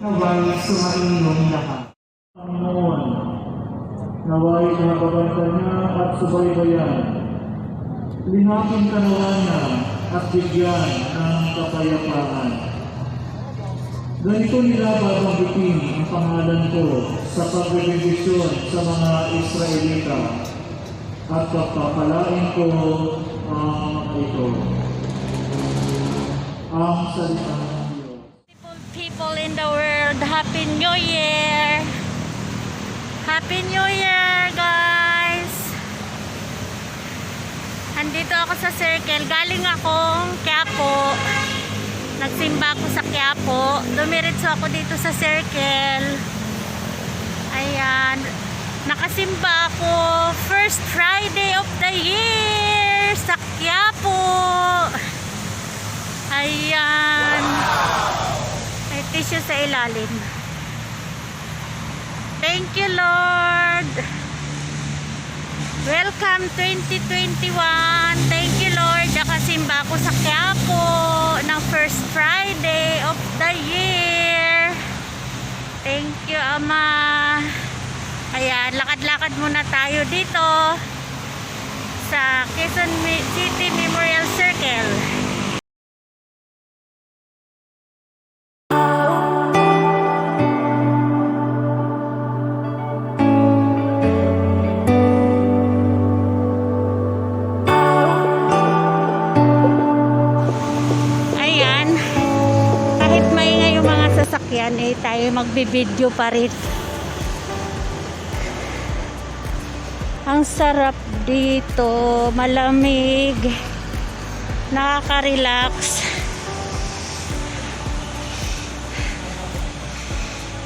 Naway sumainyong lahat. Panginoon, naway nababantan niya at subaybayan. Linapin kanawa niya at bigyan ng kapayapaan. Ganito nila babanggitin ang pangalan ko sa pagbibigisyon sa mga Israelita at papapalain ko ang ito. Ang salita ng Diyos. People in the world, Happy New Year! Happy New Year, guys! Andito ako sa circle. Galing akong Quiapo. Nagsimba ako sa Quiapo. Dumiretso ako dito sa circle. Ayan. Nakasimba ako first Friday of the year sa Quiapo. Ayan. May tissue sa ilalim. Thank you, Lord. Welcome 2021. Thank you, Lord. Nakasimba ako sa Quiapo ng first Friday of the year. Thank you, Ama. Ayan, lakad-lakad muna tayo dito sa Quezon City Memorial Circle. Sasakyan, eh tayo magbibideo pa rin. Ang sarap dito, malamig, nakaka-relax.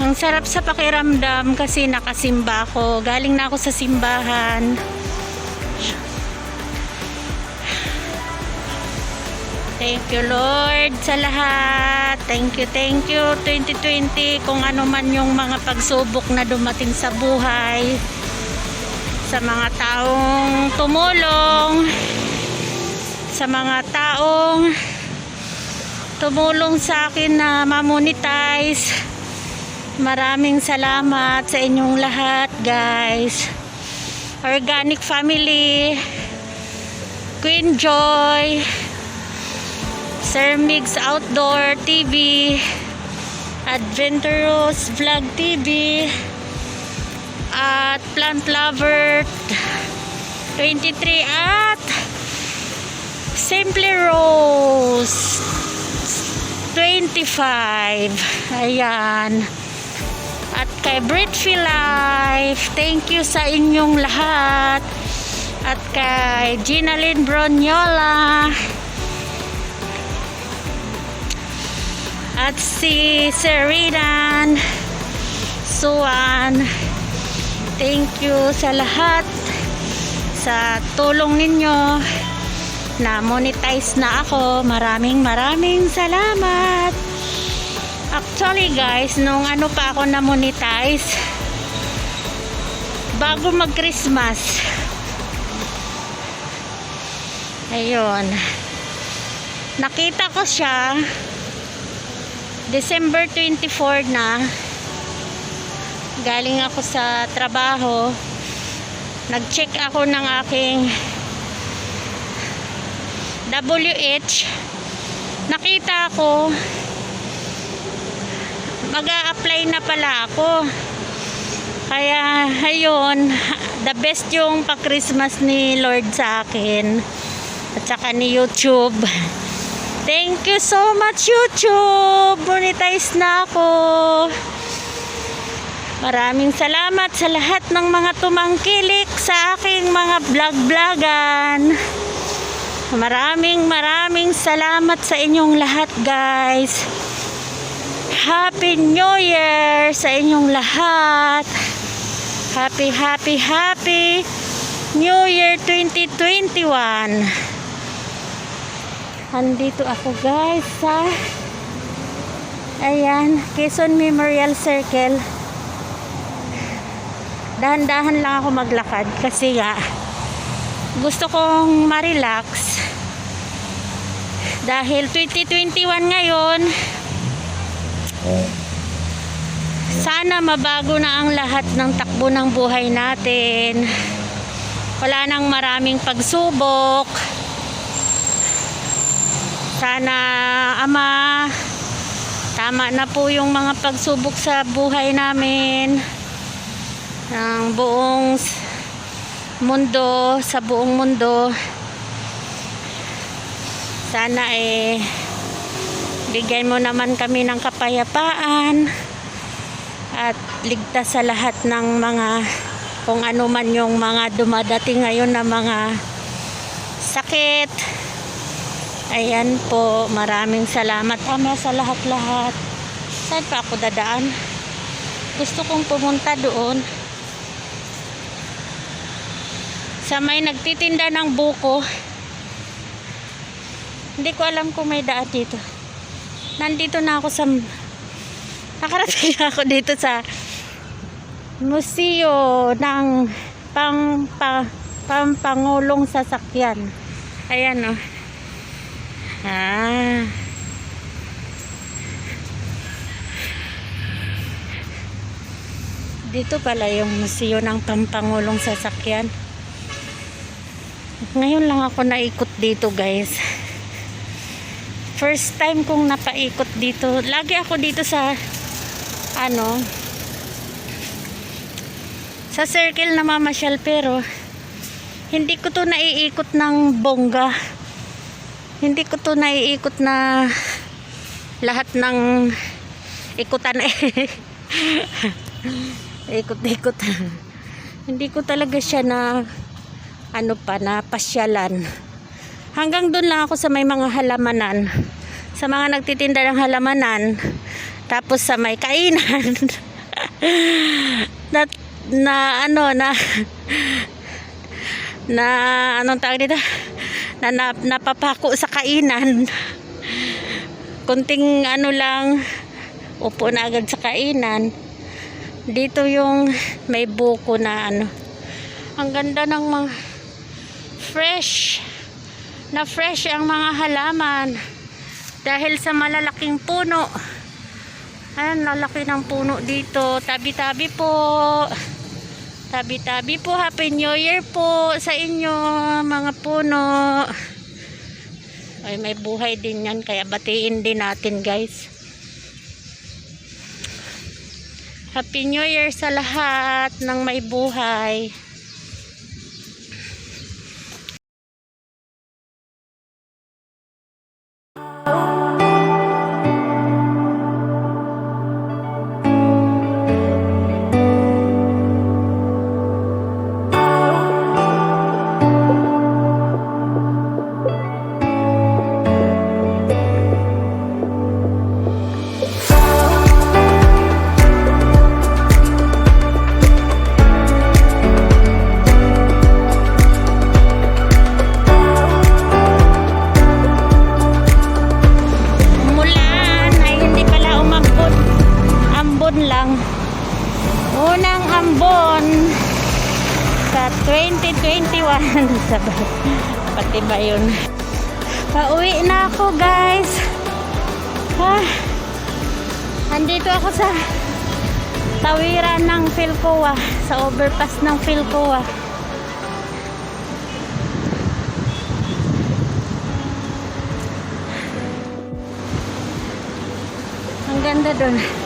Ang sarap sa pakiramdam kasi nakasimba ako. Galing na ako sa simbahan. Thank you Lord sa lahat. Thank you, thank you 2020 kung ano man yung mga pagsubok na dumating sa buhay. Sa mga taong tumulong. Sa mga taong tumulong sa akin na mamonetize. Maraming salamat sa inyong lahat, guys. Organic Family, Queen Joy, Sir Migs Outdoor TV, Adventurous Vlog TV, at Plant Lover 23 at Simply Rose 25. Ayan. At kay Britfy Life, thank you sa inyong lahat. At kay Gina Lynn Bronyola. At si Seridan Suan. Thank you sa lahat sa tulong ninyo na monetize na ako. Maraming maraming salamat. Actually guys, nung ano pa ako na monetize bago mag Christmas. Ayun. Nakita ko siya December 24 na. Galing ako sa trabaho. Nag-check ako ng aking WH nakita ko mag apply na pala ako. Kaya ayun the best yung pa Christmas ni Lord sa akin. At saka ni YouTube Thank you so much YouTube. Monetize na ako. Maraming salamat sa lahat ng mga tumangkilik sa aking mga vlog-vlogan. Maraming maraming salamat sa inyong lahat guys. Happy New Year sa inyong lahat. Happy, happy, happy New Year 2021. Andito ako guys sa Ayan, Quezon Memorial Circle. Dahan-dahan lang ako maglakad kasi nga gusto kong ma-relax. Dahil 2021 ngayon, Sana mabago na ang lahat ng takbo ng buhay natin. Wala nang maraming pagsubok. Sana, Ama, tama na po yung mga pagsubok sa buhay namin. Ng buong mundo, sa buong mundo. Sana eh, bigyan mo naman kami ng kapayapaan at ligtas sa lahat ng mga kung ano man yung mga dumadating ngayon na mga sakit. Ayan po, maraming salamat Ama sa lahat-lahat. Saan pa ako dadaan? Gusto kong pumunta doon. Sa may nagtitinda ng buko. Hindi ko alam kung may daan dito. Nandito na ako sa nakarating na ako dito sa museo ng pang, pa, pampangulong sasakyan. Ayan oh. Ah. Dito pala yung museo ng pampangulong sasakyan. Ngayon lang ako naikot dito guys. First time kong napaikot dito. Lagi ako dito sa ano sa circle na mamasyal pero hindi ko to naiikot ng bongga. Hindi ko to naiikot na lahat ng ikutan eh. Ikot-ikot. hindi ko talaga siya na ano pa na pasyalan. Hanggang doon lang ako sa may mga halamanan. Sa mga nagtitinda ng halamanan. Tapos sa may kainan. na, na ano na na anong tawag dito? Na, na napapako sa kainan. Kunting ano lang upo na agad sa kainan. Dito yung may buko na ano. Ang ganda ng mga fresh na fresh ang mga halaman dahil sa malalaking puno ayan lalaki ng puno dito tabi-tabi po tabi-tabi po happy new year po sa inyo mga puno. Ay may buhay din yan kaya batiin din natin guys. Happy new year sa lahat ng may buhay Unang ambon sa 2021. Sabay. Pati ba yun? Pauwi na ako guys. Ha? Andito ako sa tawiran ng Philcoa. Sa overpass ng Philcoa. Ang ganda doon.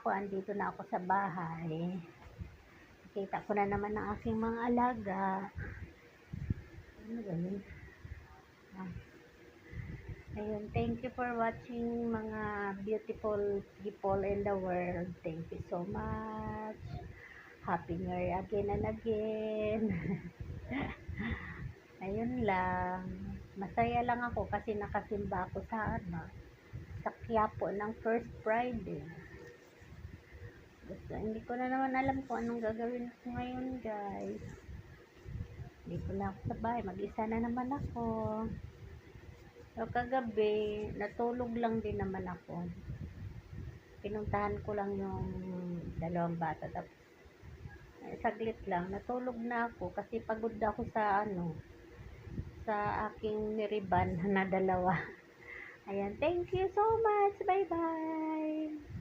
Ako, andito na ako sa bahay. Nakita ko na naman ang aking mga alaga. Ano ba yun? Ah. Ayun, thank you for watching mga beautiful people in the world. Thank you so much. Happy New Year again and again. Ayun lang. Masaya lang ako kasi nakasimba ako sa ano, sa Quiapo ng First Friday. Basta hindi ko na naman alam kung anong gagawin ko ngayon, guys. Dito na ako sa. Mag-isa na naman ako. So, kagabi, natulog lang din naman ako. Pinuntahan ko lang yung dalawang bata. Tapos, eh, saglit lang. Natulog na ako kasi pagod ako sa ano, sa aking niriban na dalawa. Ayan, thank you so much. Bye-bye.